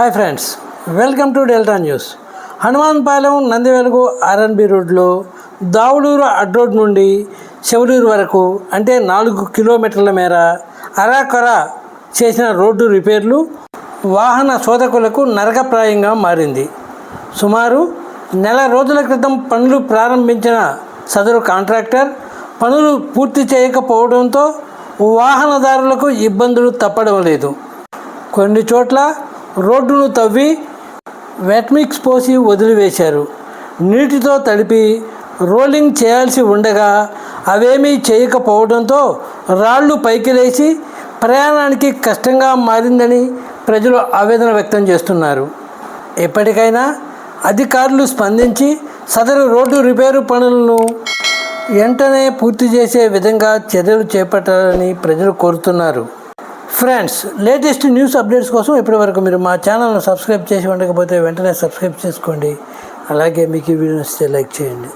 Hi friends welcome to Delta News. Hanumanpalem Nandivelugu RNB రోడ్లో దావుడూరు అడ్ road నుండి చెవలూరు వరకు అంటే నాలుగు కిలోమీటర్ల మేర అరాకొర చేసిన రోడ్డు రిపేర్లు వాహన శోధకులకు నరకప్రాయంగా మారింది. సుమారు నెల రోజుల క్రితం పనులు ప్రారంభించిన సదరు కాంట్రాక్టర్ పనులు పూర్తి చేయకపోవడంతో వాహనదారులకు ఇబ్బందులు తప్పడం లేదు. కొన్ని చోట్ల రోడ్డును తవ్వి వెట్మిక్స్ పోసి వదిలివేశారు. నీటితో తడిపి రోలింగ్ చేయాల్సి ఉండగా అవేమీ చేయకపోవడంతో రాళ్ళు పైకి లేచి ప్రయాణానికి కష్టంగా మారిందని ప్రజలు ఆవేదన వ్యక్తం చేస్తున్నారు. ఎప్పటికైనా అధికారులు స్పందించి సదరు రోడ్డు రిపేరు పనులను వెంటనే పూర్తి చేసే విధంగా చర్యలు చేపట్టాలని ప్రజలు కోరుతున్నారు. ఫ్రెండ్స్ లేటెస్ట్ న్యూస్ అప్డేట్స్ కోసం ఇప్పటివరకు మీరు మా ఛానల్ను సబ్స్క్రైబ్ చేసి ఉండకపోతే వెంటనే సబ్స్క్రైబ్ చేసుకోండి. అలాగే మీకు ఈ వీడియో నచ్చితే లైక్ చేయండి.